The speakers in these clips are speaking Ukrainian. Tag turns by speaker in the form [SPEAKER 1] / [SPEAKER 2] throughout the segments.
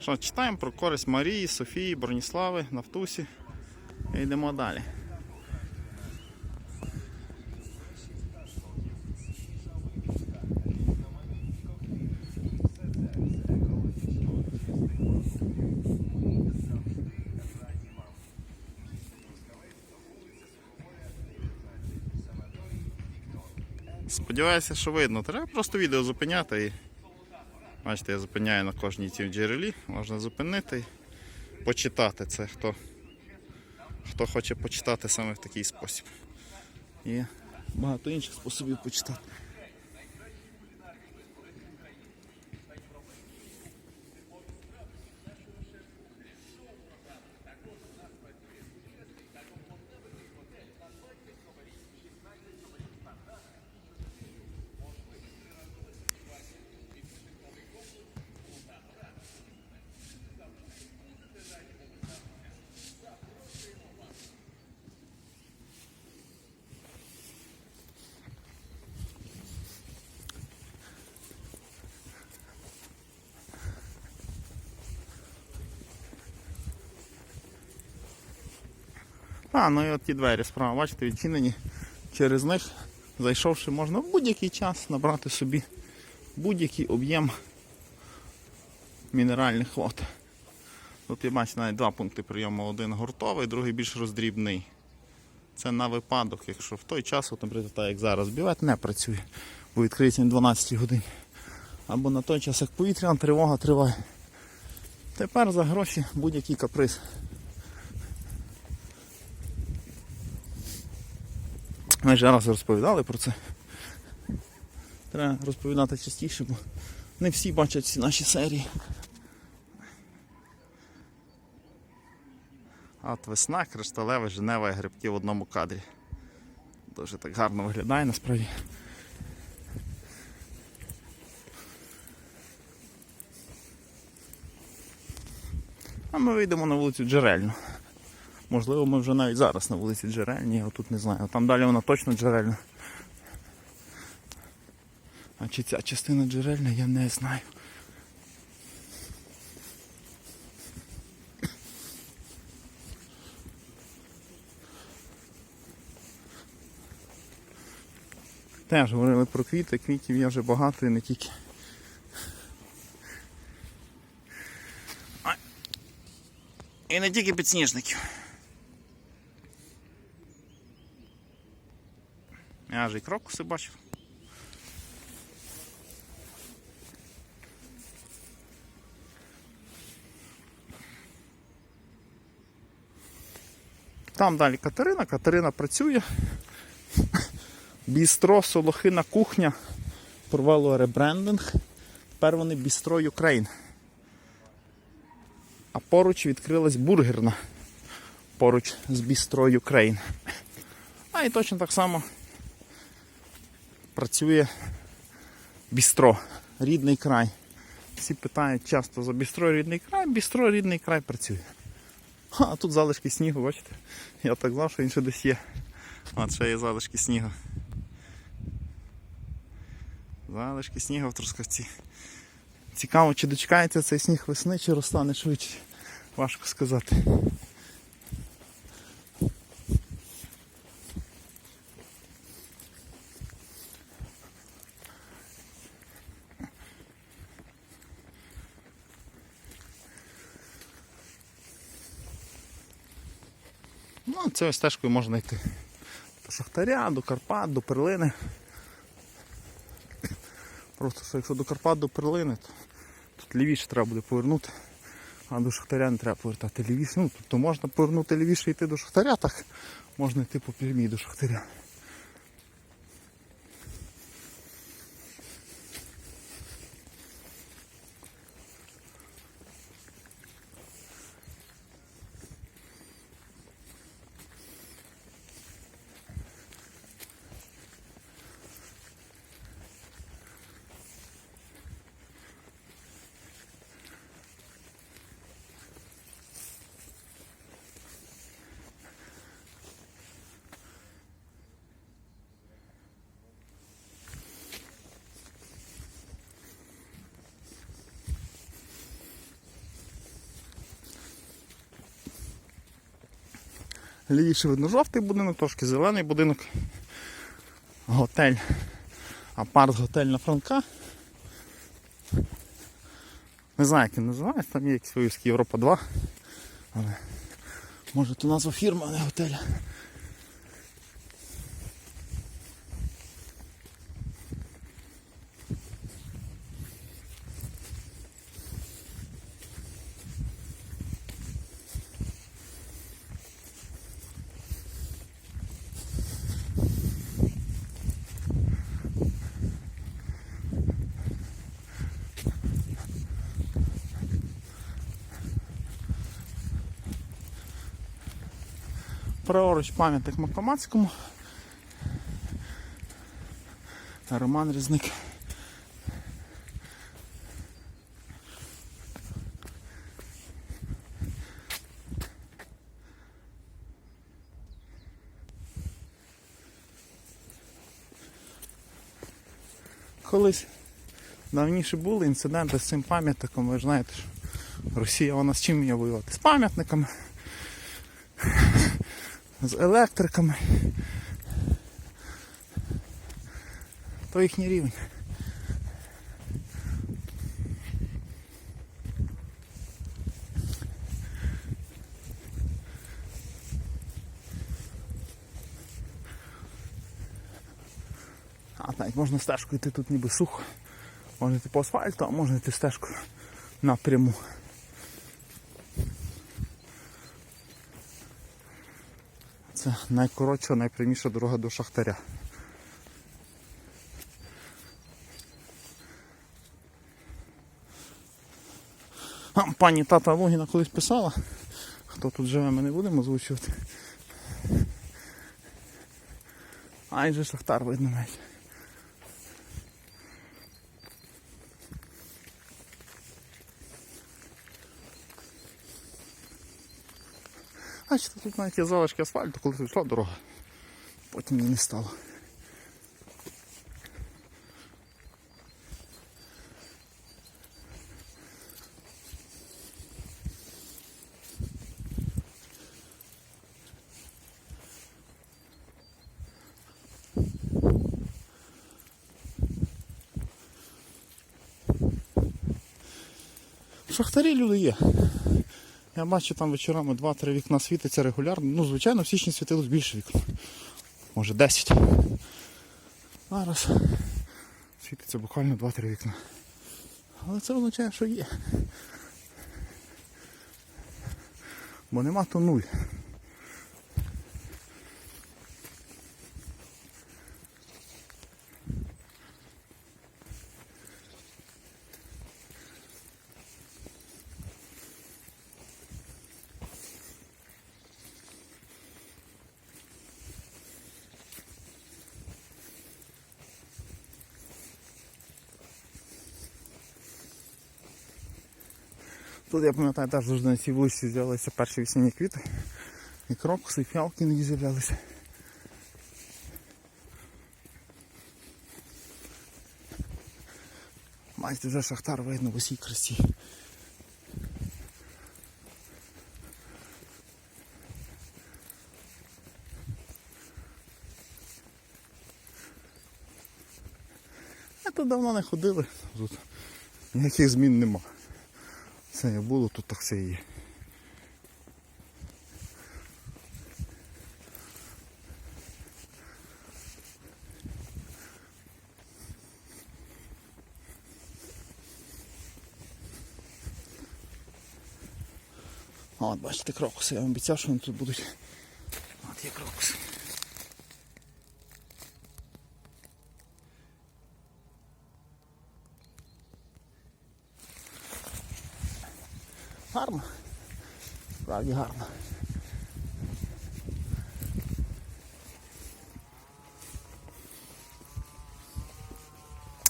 [SPEAKER 1] Що, читаємо про користь Марії, Софії, Броніслави, Нафтусі. І йдемо далі. Сподіваюся, що видно. Треба просто відео зупиняти і. Бачите, я зупиняю на кожній цій джерелі. Можна зупинити і почитати це, хто, хто хоче почитати саме в такий спосіб. Є багато інших способів почитати. А, ну і от ті двері справа, бачите, відчинені. Через них, зайшовши, можна в будь-який час набрати собі будь-який об'єм мінеральних вод. Тут я бачу навіть два пункти прийому. Один гуртовий, другий більш роздрібний. Це на випадок, якщо в той час, от, наприклад, так як зараз, бювет не працює, бо відкриті на 12 годині. Або на той час, як повітряна тривога триває. Тепер за гроші будь-який каприз. Ми вже раз розповідали про це. Треба розповідати частіше, бо не всі бачать ці наші серії. От весна, кришталеве, Женева і грибки в одному кадрі. Дуже так гарно виглядає насправді. А ми вийдемо на вулицю Джерельну. Можливо, ми вже навіть зараз на вулиці Джерельні, я тут не знаю. Там далі вона точно джерельна. А чи ця частина джерельна, я не знаю. Теж говорили про квіти, квітів є вже багато і не тільки. І не тільки підсніжників. Я вже і крокуси бачив. Там далі Катерина. Катерина працює. Бістро, Солохина кухня. Провело ребрендинг. Тепер вони Бістро Юкрейн. А поруч відкрилась бургерна. Поруч з Бістро Юкрейн. А і точно так само працює бістро, рідний край. Всі питають часто за бістро рідний край, бістро рідний край працює. А тут залишки снігу, бачите? Я так знав, що він ще десь є. От ще є залишки снігу. Залишки снігу в Трускавці. Цікаво, чи дочекається цей сніг весни, чи розтане швидше. Важко сказати. Ну, цією стежкою можна йти до Шахтаря, до Карпат, до Перлини. Просто що якщо до Карпат, до Перлини, то тут лівіше треба буде повернути, а до Шахтаря не треба повертати лівіше. Ну, тобто можна повернути лівіше і йти до Шахтаря, так можна йти по прямій до Шахтаря. Лівіше видно жовтий будинок, трошки зелений будинок. Готель. Апарт-готель на Франка. Не знаю, як він називається, там є якийсь вивіски Європа 2. Але може то назва фірма, а не готеля. Праворуч пам'ятник Макомацькому. Роман Різник. Колись давніше були інциденти з цим пам'ятником, ви ж знаєте, що Росія вона з чим вміє воювати? З пам'ятниками з електриками. То їхній рівень. А так, можна стежкою йти тут ніби сухо. Можна йти по асфальту, а можна йти стежкою напряму. Найкоротша, найпряміша дорога до Шахтаря. Пані тата Логіна колись писала. Хто тут живе, ми не будемо озвучувати. Ай же Шахтар видно навіть. Бачите, тут навіть є залишки асфальту, коли тут йшла дорога. Потім її не стало. В Шахтарі люди є. Я бачу там вечорами 2-3 вікна світиться регулярно. Ну, звичайно, в січні світилось більше вікон. Може 10. Зараз світиться буквально 2-3 вікна. Але це означає, що є. Бо нема то нуль. Тут я пам'ятаю, теж завжди на цій вулиці з'явилися перші весняні квіти. І крокуси, і фіалки іноді з'являлися. Бачите, вже шахтар видно в усій красі. А тут давно не ходили, тут ніяких змін нема. Все як було, тут так все є. От бачите крокуси, я вам обіцяв, що вони тут будуть. От є крокуси. Гарно. Справді гарно.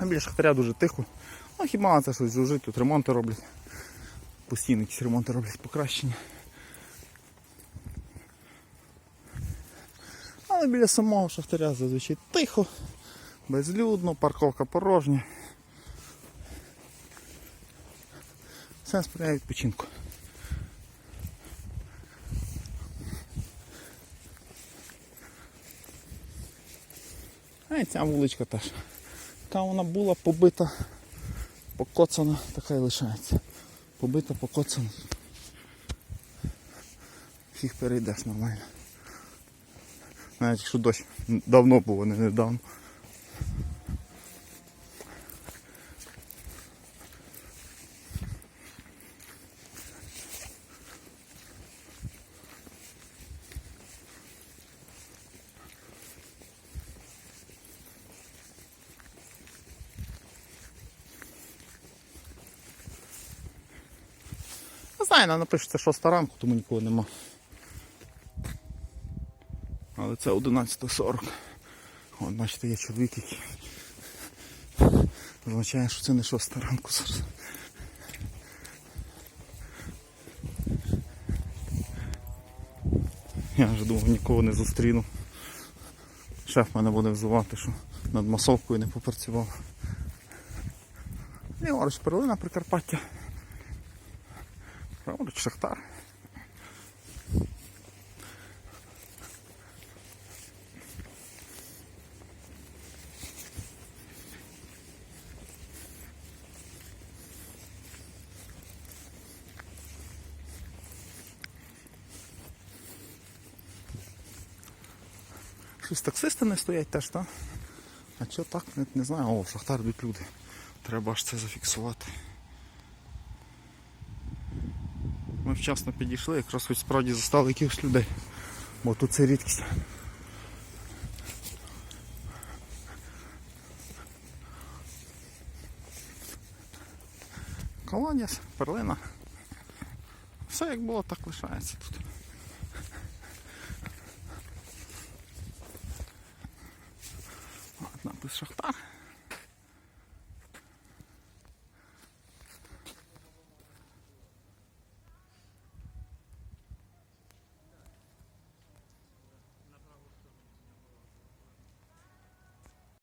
[SPEAKER 1] Біля шахтаря дуже тихо. Ну хіба це щось жужить, тут ремонти роблять. Постійно якісь ремонти роблять покращення. Але біля самого шахтаря зазвичай тихо, безлюдно, парковка порожня. все сприяє відпочинку. А і ця вуличка теж. Та вона була побита, покоцана, така й лишається. Побита, покоцана. Всіх перейдеш нормально. Навіть якщо дощ давно було, не недавно. Не знаю, нам напишеться 6 ранку, тому нікого нема. Але це 11.40. От, бачите, є чоловік, який означає, що це не 6 ранку зараз. Я вже думав, нікого не зустріну. Шеф мене буде взивати, що над масовкою не попрацював. Ліворуч перлина Прикарпаття. Праворуч Шахтар. Щось таксисти не стоять теж, так? А чого так? Не, не знаю. О, в Шахтар йдуть люди. Треба аж це зафіксувати. Вчасно підійшли, якраз хоч справді застали якихось людей. Бо тут це рідкість. Колодязь, перлина. Все як було, так лишається тут. От напис Шахтар.